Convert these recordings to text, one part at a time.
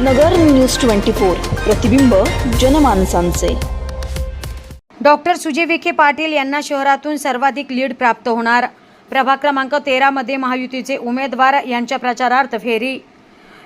नगर news twenty four प्रतिबिंब जनमानसांचे. Doctor Sujay Vikhe Patil यांना शहरातून सर्वाधिक लीड प्राप्त होणार. प्रभाग क्रमांक तेरामध्ये महायुतीचे उमेदवार यांच्या प्रचारार्थ फेरी.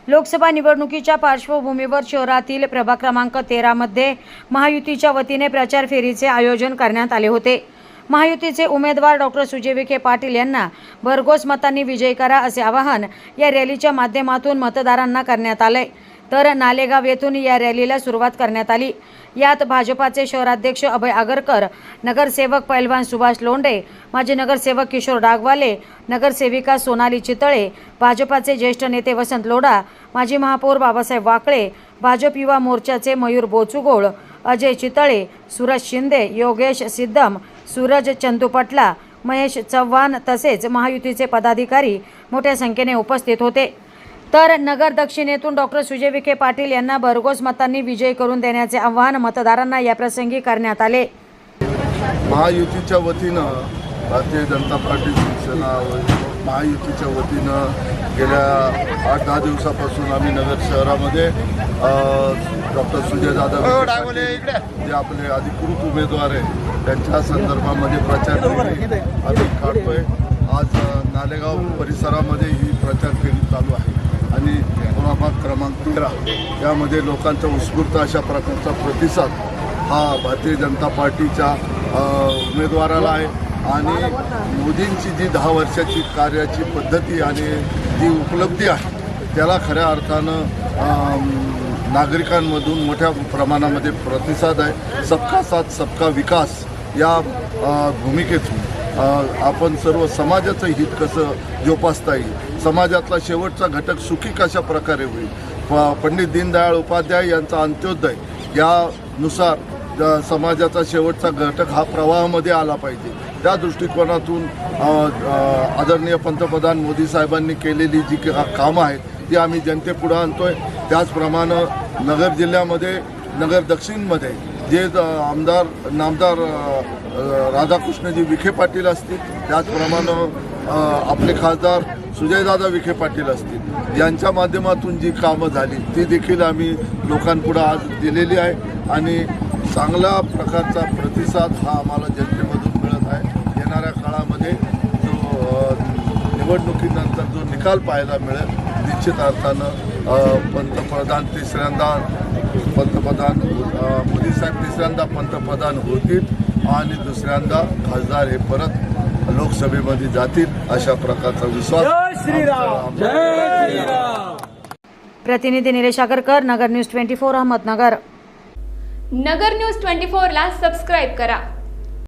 लोकसभा निवडणुकीच्या पार्श्वभूमीवर शहरातील प्रभाग क्रमांक तेरामध्ये महायुतीच्या वतीने प्रचार फेरीचे आयोजन करण्यात आले होते. महायुतीचे उमेदवार डॉक्टर सुजय विखे पाटील यांना भरघोस मतांनी विजय करा असे आवाहन या रॅलीच्या माध्यमातून मतदारांना करण्यात आले. तर नालेगाव येथून या रॅलीला सुरुवात करण्यात आली. यात भाजपाचे शहराध्यक्ष अभय आगरकर नगरसेवक पैलवान सुभाष लोंढे माजी नगरसेवक किशोर डागवाले नगरसेविका सोनाली चितळे भाजपाचे ज्येष्ठ नेते वसंत लोढा माजी महापौर बाबासाहेब वाकळे भाजप युवा मोर्चाचे मयूर बोचुगोळ अजय चितळे सूरज शिंदे योगेश सिद्धम सूरज चंदूपटला महेश चव्हाण तसेच महायुतीचे पदाधिकारी मोठ्या संख्येने उपस्थित होते. तर नगर दक्षिणेतून डॉक्टर सुजय विखे पाटील यांना भरघोस मतांनी विजयी करून देण्याचे आवाहन मतदारांना याप्रसंगी करण्यात आले. महायुतीच्या वतीनं भारतीय जनता पार्टी शिवसेना व महायुतीच्या वतीनं गेल्या आठ दहा दिवसापासून आम्ही नगर शहरामध्ये डॉक्टर सुजयदादा विखे पाटील जे आपले अधिकृत उमेदवार आहे त्यांच्या संदर्भामध्ये प्रचार आम्ही काढतोय. आज नालेगाव परिसरामध्ये ही प्रचार फेरी चालू आहे. आणि प्रभाग क्रमांक तेरा यामध्ये लोकांचा उत्स्फूर्त अशा प्रकारचा प्रतिसाद हा भारतीय जनता पार्टीच्या उमेदवाराला आहे. आणि मोदींची जी दहा वर्षाची कार्याची पद्धती आणि जी उपलब्धी आहे त्याला खऱ्या अर्थानं नागरिकांमधून मोठ्या प्रमाणामध्ये प्रतिसाद आहे. सबका साथ सबका विकास या भूमिकेतून. आपण सर्व समाजाचं हित कसं जोपासता येईल? समाजातला शेवटचा घटक सुखी कशा प्रकारे होईल? प- पंडित दीनदयाळ उपाध्याय यांचा अंत्योदय यानुसार समाजाचा शेवटचा घटक हा प्रवाहामध्ये आला पाहिजे. त्या दृष्टिकोनातून आदरणीय पंतप्रधान मोदी साहेबांनी केलेली जी कामं आहेत ती आम्ही जनतेपुढं आणतोय. त्याचप्रमाणे नगर जिल्ह्यामध्ये नगर दक्षिणमध्ये जे आमदार नामदार राधाकृष्णजी विखे पाटील असतील त्याचप्रमाणे आपले खासदार सुजयदादा विखे पाटील असतील यांच्या माध्यमातून जी कामं झाली ती देखील आम्ही लोकांपुढं आज दिलेली आहे. आणि चांगल्या प्रकारचा प्रतिसाद हा आम्हाला जनतेमधून मिळत आहे. येणाऱ्या काळामध्ये जो निवडणुकीनंतर जो निकाल पाहायला मिळेल निश्चित अर्थानं पंतप्रधान तिसऱ्यांदा पंतप्रधान मोदी साहेब तिसऱ्यांदा पंतप्रधान होतील आणि दुसऱ्यांदा खासदार हे परत लोकसभेमध्ये जातील अशा प्रकारचा विश्वास प्रतिनिधी Nilesh Agarkar Nagar news twenty four Ahmednagar. Nagar news twenty फोरला सबस्क्राईब करा.